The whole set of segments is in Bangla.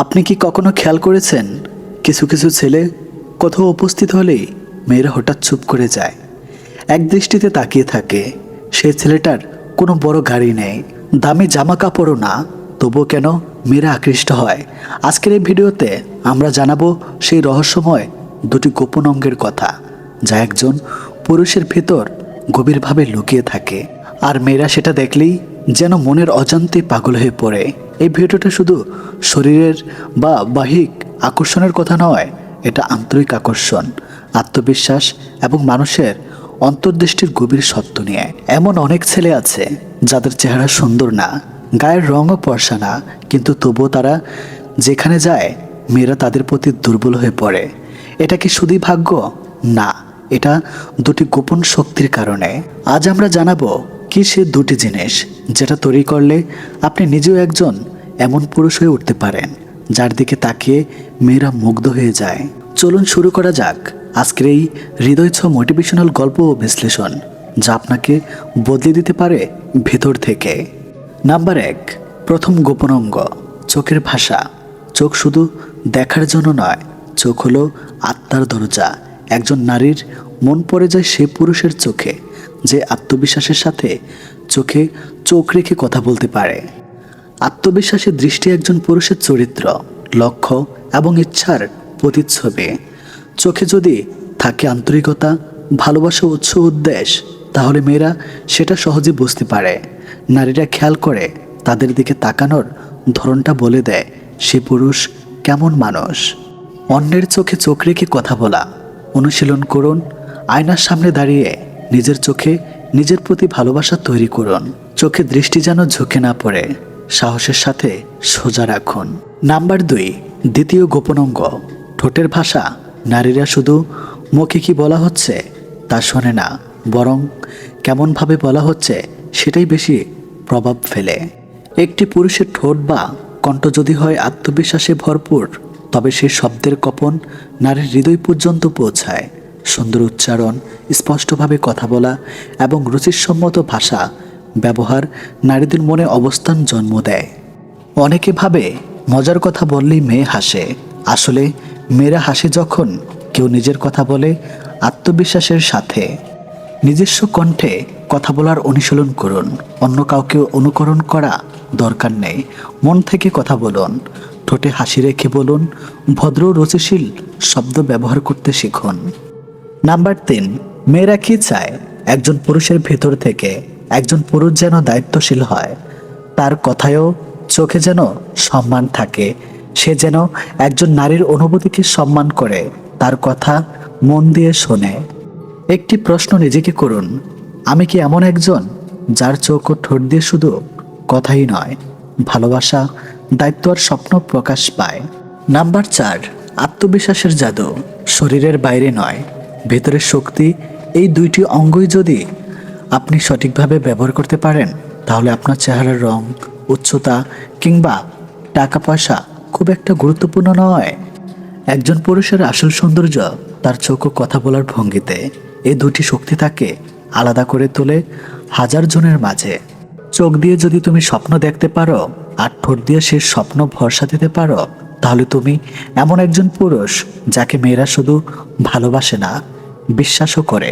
আপনি কি কখনো খেয়াল করেছেন? কিছু কিছু ছেলে কোথাও উপস্থিত হলেই মেয়েরা হঠাৎ চুপ করে যায়। এক দৃষ্টিতে তাকিয়ে থাকে, সে ছেলেটার কোনো বড় গাড়ি নেই, দামি জামা কাপড়ও না, তবুও কেন মেয়েরা আকৃষ্ট হয়? আজকের এই ভিডিওতে আমরা জানাব সেই রহস্যময় দুটি গোপন অঙ্গের কথা, যা একজন পুরুষের ভেতর গভীরভাবে লুকিয়ে থাকে। আর মেয়েরা সেটা দেখলেই যেন মনের অজান্তে পাগল হয়ে পড়ে। এই ভিডিওটা শুধু শরীরের বা বাহিক আকর্ষণের কথা নয়, এটা আন্তরিক আকর্ষণ, আত্মবিশ্বাস এবং মানুষের অন্তর্দৃষ্টির গভীর সত্য নিয়ে। এমন অনেক ছেলে আছে যাদের চেহারা সুন্দর না, গায়ের রঙও পরশা না, কিন্তু তবুও তারা যেখানে যায়, মেয়েরা তাদের প্রতি দুর্বল হয়ে পড়ে। এটা কি শুধুই ভাগ্য? না। এটা দুটি গোপন শক্তির কারণে। আজ আমরা জানাব কি সে দুটি জিনিস যেটা তৈরি করলে আপনি নিজেও একজন এমন পুরুষ হয়ে উঠতে পারেন, যার দিকে তাকিয়ে মেয়েরা মুগ্ধ হয়ে যায়। চলুন শুরু করা যাক আজকের এই হৃদয়ছ মোটিভেশনাল গল্প ও বিশ্লেষণ, যা আপনাকে বদলে দিতে পারে ভেতর থেকে। নাম্বার এক, প্রথম গোপন অঙ্গ, চোখের ভাষা। চোখ শুধু দেখার জন্য নয়, চোখ হলো আত্মার দরজা। একজন নারীর মন পড়ে যায় সে পুরুষের চোখে, যে আত্মবিশ্বাসের সাথে চোখে চোখ রেখে কথা বলতে পারে। আত্মবিশ্বাসের দৃষ্টি একজন পুরুষের চরিত্র, লক্ষ্য এবং ইচ্ছার প্রতিচ্ছবি। চোখে যদি থাকে আন্তরিকতা, ভালোবাসা, উৎস, উদ্দেশ, তাহলে মেয়েরা সেটা সহজে বুঝতে পারে। নারীরা খেয়াল করে তাদের দিকে তাকানোর ধরনটা বলে দেয়, সে পুরুষ কেমন মানুষ। অন্যের চোখে চোখ রেখে কথা বলা। অনুশীলন করুন, আয়নার সামনে দাঁড়িয়ে নিজের চোখে নিজের প্রতি ভালোবাসা তৈরি করুন। চোখে দৃষ্টি যেন ঝুঁকে না পড়ে, সাহসের সাথে সোজা রাখুন। নাম্বার দুই, দ্বিতীয় গোপন অঙ্গ। ঠোঁটের ভাষা, নারীরা শুধু মুখে কি বলা হচ্ছে তা শোনে না, বরং কেমনভাবে বলা হচ্ছে সেটাই বেশি প্রভাব ফেলে। একটি পুরুষের ঠোঁট বা কণ্ঠ যদি হয় আত্মবিশ্বাসে ভরপুর তবে সে শব্দের কপন নারীর হৃদয় পর্যন্ত পৌঁছায়। সুন্দর উচ্চারণ, স্পষ্টভাবে কথা বলা এবং রুচিসম্মত ভাষা ব্যবহার নারীদের মনে অবস্থান জন্ম দেয়। অনেকে ভাবে, মজার কথা বললেই মেয়ে হাসে। আসলে মেয়েরা হাসে যখন কেউ নিজের কথা বলে আত্মবিশ্বাসের সাথে। নিজস্ব কণ্ঠে কথা বলার অনুশীলন করুন। অন্য কাউকে অনুকরণ করা দরকার নেই। মন থেকে কথা বলুন। ঠোঁটে হাসি রেখে বলুন, ভদ্র রুচিশীল শব্দ ব্যবহার করতে শিখুন। নাম্বার তিন, মেয়েরা কি চায়? একজন পুরুষের ভেতর থেকে একজন পুরুষ যেন দায়িত্বশীল হয়। তার কথায়ও চোখে যেন সম্মান থাকে। সে যেন একজন নারীর অনুভূতিকে সম্মান করে। তার কথা মন দিয়ে শোনে। একটি প্রশ্ন নিজেকে করুন, আমি কি এমন একজন যার চোখ ও ঠোঁট দিয়ে শুধু কথাই নয়, ভালোবাসা দায়িত্ব আর স্বপ্ন প্রকাশ পায়। নাম্বার চার, আত্মবিশ্বাসের জাদু। শরীরের বাইরে নয় ভেতরের শক্তি। এই দুইটি অঙ্গই যদি আপনি সঠিকভাবে ব্যবহার করতে পারেন, তাহলে আপনার চেহারার রং, উচ্চতা কিংবা টাকা পয়সা খুব একটা গুরুত্বপূর্ণ নয়। একজন পুরুষের আসল সৌন্দর্য তার চোখ ও কথা বলার ভঙ্গিতে। এই দুটি শক্তি তাকে আলাদা করে তোলে হাজার জনের মাঝে। চোখ দিয়ে যদি তুমি স্বপ্ন দেখতে পারো আর ঠোঁট দিয়ে সে স্বপ্ন ভরসা দিতে পারো, তাহলে তুমি এমন একজন পুরুষ যাকে মেয়েরা শুধু ভালোবাসে না, বিশ্বাসও করে।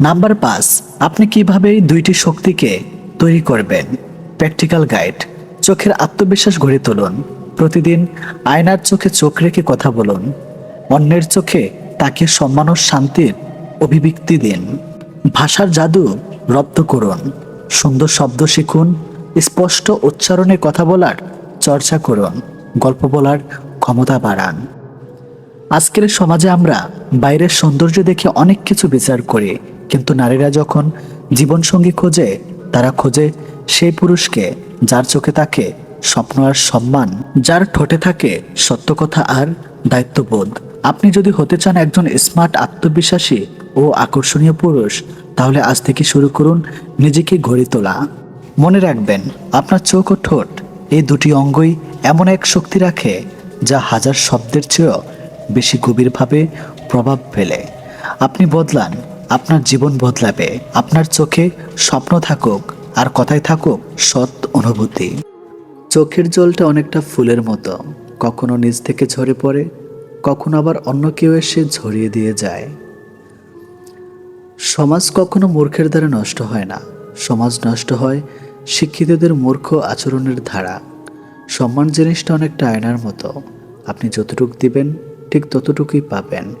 নাম্বার পাঁচ, আপনি কীভাবে দুইটি শক্তিকে তৈরি করবেন? প্র্যাকটিক্যাল গাইড, চোখের আত্মবিশ্বাস গড়ে তুলুন, প্রতিদিন আয়নার চোখে চোখ রেখে কথা বলুন, অন্যের চোখে তাকে সম্মান ও শান্তির অভিব্যক্তি দিন, ভাষার জাদু রপ্ত করুন, সুন্দর শব্দ শিখুন স্পষ্ট উচ্চারণে কথা বলার চর্চা করুন, গল্প বলার ক্ষমতা বাড়ান। আজকের সমাজে আমরা বাইরের সৌন্দর্য দেখে অনেক কিছু বিচার করি, কিন্তু নারীরা যখন জীবনসঙ্গী খোঁজে, তারা খোঁজে সেই পুরুষকে যার চোখে থাকে স্বপ্ন আর সম্মান, যার ঠোঁটে থাকে সত্য কথা আর দায়িত্ববোধ। আপনি যদি হতে চান একজন স্মার্ট, আত্মবিশ্বাসী ও আকর্ষণীয় পুরুষ, তাহলে আজ থেকে শুরু করুন নিজেকে গড়ে তোলা। মনে রাখবেন, আপনার চোখ ও ঠোঁট এই দুটি অঙ্গই এমন এক শক্তি রাখে যা হাজার শব্দের চেয়েও বেশি গভীরভাবে প্রভাব ফেলে। আপনি বদলান, আপনার জীবন বদলাবে, আপনার চোখে স্বপ্ন থাকুক আর কথায় থাকুক সৎ অনুভূতি। চোখের জলটা অনেকটা ফুলের মতো, কখনো নিজ থেকে ঝরে পড়ে, কখনো আবার অন্য কেউ এসে ঝরিয়ে দিয়ে যায়। সমাজ কখনো মূর্খের দ্বারা নষ্ট হয় না। সমাজ নষ্ট হয় শিক্ষিতদের মূর্খ আচরণের ধারা। সম্মান জিনিসটা অনেকটা আয়নার মতো। আপনি যতটুকু দিবেন, ঠিক ততটুকুই পাবেন।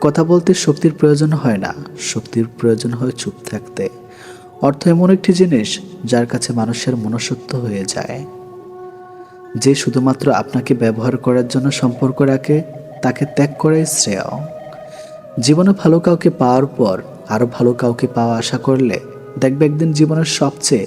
কথা বলতে শক্তির প্রয়োজন হয় না, শক্তির প্রয়োজন হয় চুপ থাকতে। অর্থ এমন একটি জিনিস যার কাছে মানুষের মনসত্ব হয়ে যায়। যে শুধুমাত্র আপনাকে ব্যবহার করার জন্য সম্পর্ক রাখে, তাকে ত্যাগ করাই শ্রেয়। জীবনে ভালো কাউকে পাওয়ার পর আরও ভালো কাউকে পাওয়া আশা করলে, দেখবে একদিন জীবনের সবচেয়ে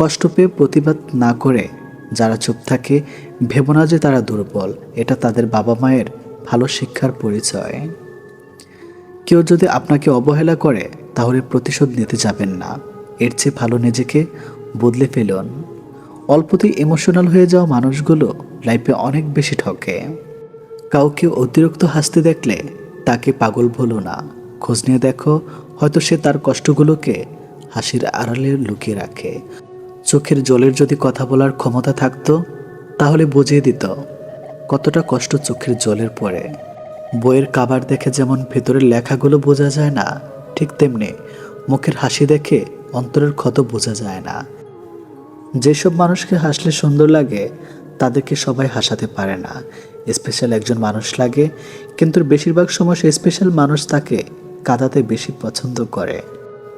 কষ্ট পেয়ে প্রতিবাদ না করে যারা চুপ থাকে, ভেবো না যে তারা দুর্বল। এটা তাদের বাবা মায়ের ভালো শিক্ষার পরিচয়। কেউ যদি আপনাকে অবহেলা করে, তাহলে প্রতিশোধ নিতে যাবেন না। এর চেয়ে ভালো নিজেকে বদলে ফেলুন। অল্পতেই ইমোশনাল হয়ে যাওয়া মানুষগুলো লাইফে অনেক বেশি ঠকে। কাউকে অতিরিক্ত হাসতে দেখলে তাকে পাগল ভুলো না। খোঁজ নিয়ে দেখো, হয়তো সে তার কষ্টগুলোকে হাসির আড়ালে লুকিয়ে রাখে। চোখের জলের যদি কথা বলার ক্ষমতা থাকতো, তাহলে বুঝিয়ে দিত কতটা কষ্ট চোখের জলের পরে বইয়ের কাবার দেখে যেমন ভেতরের লেখাগুলো বোঝা যায় না, ঠিক তেমনি মুখের হাসি দেখে অন্তরের ক্ষত বোঝা যায় না। যেসব মানুষকে হাসলে সুন্দর লাগে, তাদেরকে সবাই হাসাতে পারে না। স্পেশাল একজন মানুষ লাগে, কিন্তু বেশিরভাগ সময় স্পেশাল মানুষ তাকে কাদাতে বেশি পছন্দ করে।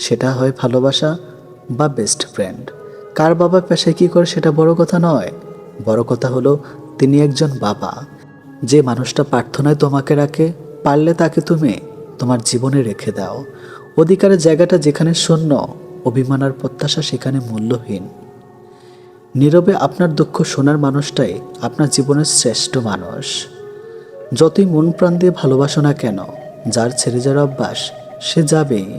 সেটা হয় ভালোবাসা বা বেস্ট ফ্রেন্ড কার বাবা পেশায় কী করে সেটা বড় কথা নয়। বড় কথা হলো, তিনি একজন বাবা। যে মানুষটা প্রার্থনায় তোমাকে রাখে, পারলে তাকে তুমি তোমার জীবনে রেখে দাও। অধিকারের জায়গাটা যেখানে শূন্য, অভিমান আর প্রত্যাশা সেখানে মূল্যহীন। নীরবে আপনার দুঃখ শোনার মানুষটাই আপনার জীবনের শ্রেষ্ঠ মানুষ। যতই মন প্রাণ দিয়ে ভালোবাসো না কেন, যার ছেড়ে যাওয়ার অভ্যাস, সে যাবেই।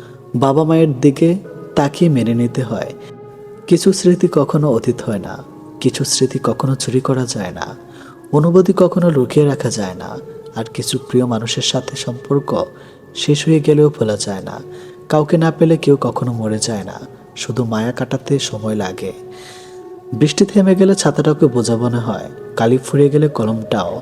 বাবা মায়ের দিকে তাকিয়ে মেনে নিতে হয়। কিছু স্মৃতি কখনো অতীত হয় না, কিছু স্মৃতি কখনো চুরি করা যায় না, অনুভূতি কখনো লুকিয়ে রাখা যায় না, আর কিছু প্রিয় মানুষের সাথে সম্পর্ক শেষ হয়ে গেলেও ভোলা যায় না। কাউকে না পেলে কেউ কখনো মরে যায় না, শুধু মায়া কাটাতে সময় লাগে। বৃষ্টি থেমে গেলে ছাতাটাকে বোঝাবো হয়, কালি ফুরিয়ে গেলে কলমটাও।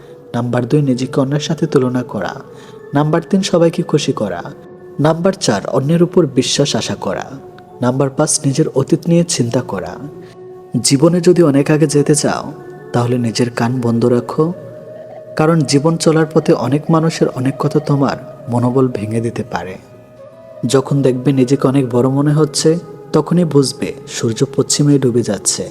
নাম্বার দুই, নিজেকে অন্যের সাথে তুলনা করা। নাম্বার তিন, সবাইকে খুশি করা। নাম্বার চার, অন্যের উপর বিশ্বাস আশা করা। নাম্বার পাঁচ, নিজের অতীত নিয়ে চিন্তা করা। জীবনে যদি অনেক আগে যেতে চাও, তাহলে নিজের কান বন্ধ রাখো। কারণ জীবন চলার পথে অনেক মানুষের অনেক কথা তোমার মনোবল ভেঙে দিতে পারে। যখন দেখবে নিজেকে অনেক বড় মনে হচ্ছে, তখনই বুঝবে সূর্য পশ্চিমে ডুবে যাচ্ছে।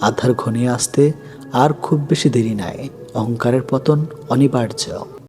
আধার ঘনিয়ে আসতে আর খুব বেশি দেরি নাই। অহংকারের পতন অনিবার্য।